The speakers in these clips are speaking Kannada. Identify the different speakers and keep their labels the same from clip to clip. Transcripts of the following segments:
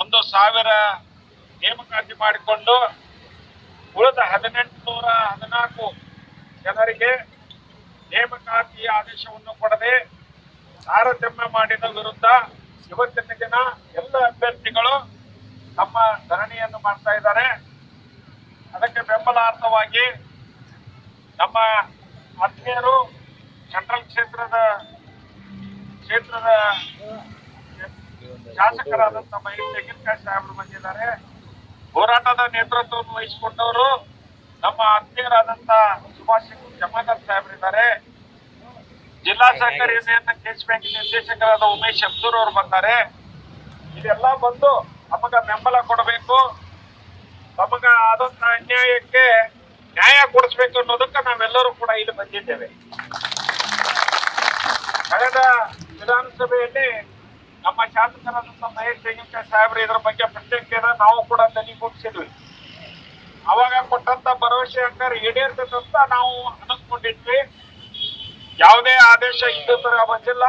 Speaker 1: ಒಂದು ಸಾವಿರ ನೇಮಕಾತಿ ಮಾಡಿಕೊಂಡು ಉಳಿದ ಹದಿನೆಂಟು ನೂರ ಹದಿನಾಲ್ಕು ಜನರಿಗೆ ನೇಮಕಾತಿ ಆದೇಶವನ್ನು ಕೊಡದೆ ತಾರತಮ್ಯ ಮಾಡಿದ ವಿರುದ್ಧ ಇವತ್ತಿನ ದಿನ ಎಲ್ಲ ಅಭ್ಯರ್ಥಿಗಳು ತಮ್ಮ ಧರಣಿಯನ್ನು ಮಾಡ್ತಾ ಇದ್ದಾರೆ. ಅದಕ್ಕೆ ಬೆಂಬಲಾರ್ಥವಾಗಿ ನಮ್ಮ ಆತ್ಮೀಯರು ಸೆಂಟ್ರಲ್ ಕ್ಷೇತ್ರದ ಕ್ಷೇತ್ರದ ಶಾಸಕರಾದಂತಹ ಮಹೇಶ್ ತೆಂಗಿನಕಾಯಿ ಸಾಹೇಬರು ಬಂದಿದ್ದಾರೆ. ಹೋರಾಟದ ನೇತೃತ್ವವನ್ನು ವಹಿಸಿಕೊಂಡವರು ನಮ್ಮ ಆತ್ಮೀಯರಾದಂತ ಸುಭಾಷ್ ಜಮಾದಾರ್ ಸಾಹೇಬರಿದ್ದಾರೆ ಜಿಲ್ಲಾ ಸಹಕಾರಿ ಯೂನಿಯನ್ ಕೇಸ್ ಬ್ಯಾಂಕ್ ನಿರ್ದೇಶಕರಾದ ಉಮೇಶ್ ಅಬ್ದೂರ್ ಅವರು ಬಂದ್ದಾರೆ ಇದೆಲ್ಲ ಬಂದು ನಮಗ ಬೆಂಬಲ ಕೊಡಬೇಕು. ನಮಗ ಆದಂತ ಅನ್ಯಾಯಕ್ಕೆ ನ್ಯಾಯ ಕೊಡಿಸ್ಬೇಕು ಅನ್ನೋದಕ್ಕೆ ನಾವೆಲ್ಲರೂ ಕೂಡ ಇಲ್ಲಿ ಬಂದಿದ್ದೇವೆ. ಕಳೆದ ವಿಧಾನಸಭೆಯಲ್ಲಿ ನಮ್ಮ ಶಾಸಕರಾದಂತ ಮಹೇಶ್ ತೆಂಗಿನಕಾಯಿ ಸಾಹೇಬ್ರು ಇದ್ರ ಬಗ್ಗೆ ಪ್ರತ್ಯೇಕ ನಾವು ಕೂಡ ತನಿಖೆಗೊಳಿಸಿದ್ವಿ ಅವಾಗ ಕೊಟ್ಟಂತ ಭರವಸೆ ಹಂಗಾರೆ ಈಡೇರ್ತದಂತ ನಾವು ಅನಿಸ್ಕೊಂಡಿದ್ವಿ. ಯಾವುದೇ ಆದೇಶ ಹಿಂದೂ ತರ ಬಂದಿಲ್ಲ.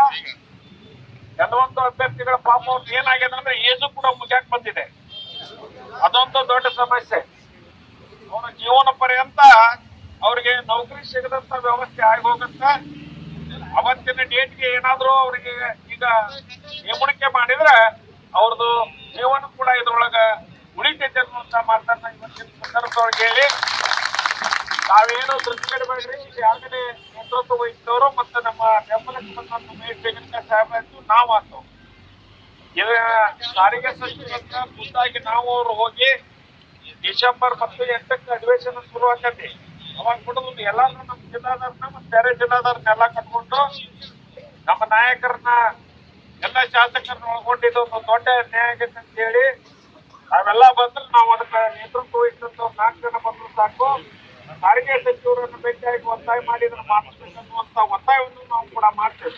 Speaker 1: ಕೆಲವೊಂದು ಅಭ್ಯರ್ಥಿಗಳ ಪಾಪ ಔಟ್ ಏನಾಗಿದೆ ಅಂದ್ರೆ ಏಜು ಕೂಡ ಮುಗಿಯಕ್ ಬಂದಿದೆ. ಅದೊಂದು ದೊಡ್ಡ ಸಮಸ್ಯೆ. ಅವರ ಜೀವನ ಪರ್ಯಂತ ಅವ್ರಿಗೆ ನೌಕರಿ ಸಿಗದಂತ ವ್ಯವಸ್ಥೆ ಆಗಿ ಹೋಗಂತ ಅವತ್ತಿನ ಡೇಟ್ಗೆ ಏನಾದರೂ ಅವ್ರಿಗೆ ಈಗ ನೇಮಣಿಕೆ ಮಾಡಿದ್ರೆ ಅವ್ರದ್ದು ಜೀವನ ಕೂಡ ಇದ್ರೊಳಗ ಉಳಿತೈತೆ ಅನ್ನುವಂತ ಮಾತನ್ನ ಇವತ್ತಿನ ಸಂದರ್ಭದೊಳಗೆ ಹೇಳಿ. ನಾವೇನು ದೃಷ್ಟಿಗೆಡಬೇಡ್ರಿ ಇಲ್ಲಿ ಆಗಲೇ ನೇತೃತ್ವ ವಹಿಸಿದವರು ಮತ್ತು ನಮ್ಮ ಬೆಂಬಲಕ್ಕೆ ಬಂದಂತ ತೆಂಗಿನಕಾಯಿ ಸಾಹೇಬ್ ನಾವು ಆತು ಇದ ಸಾರಿಗೆ ಸಚಿವರಿಂದ ಖುದ್ದಾಗಿ ನಾವು ಅವ್ರು ಹೋಗಿ ಡಿಸೆಂಬರ್ ಮತ್ತು ಎಂಟಕ್ಕೆ ಅಧಿವೇಶನ ಶುರು ಆಕತಿ ಅವಾಗ ಬಿಡೋದು ಎಲ್ಲಾರು ನಮ್ಮ ಜಿಲ್ಲಾದಾರನ ಮತ್ತು ಬೇರೆ ಜಿಲ್ಲಾದಾರನ್ನೆಲ್ಲ ಕಟ್ಕೊಂಡು ನಮ್ಮ ನಾಯಕರನ್ನ ಎಲ್ಲ ಶಾಸಕರನ್ನ ಒಳಗೊಂಡಿದ್ದು ಒಂದು ದೊಡ್ಡ ನ್ಯಾಯ ಅಂತ ಹೇಳಿ ಅವೆಲ್ಲ ಬಂದ್ರೆ ನಾವು ಅದಕ್ಕೆ ನೇತೃತ್ವ ಒಂದು ನಾಲ್ಕು ಜನ ಬಂದ್ರು ಸಾಕು. ಸಾರಿಗೆ ಸಚಿವರನ್ನು ಭೇಟಿಯಾಗಿ ಒತ್ತಾಯ ಮಾಡಿದ್ರೆ ಮಾಡಿಸ್ಬೇಕನ್ನುವಂತ ಒತ್ತಾಯವನ್ನು ನಾವು ಕೂಡ ಮಾಡ್ತೇವೆ.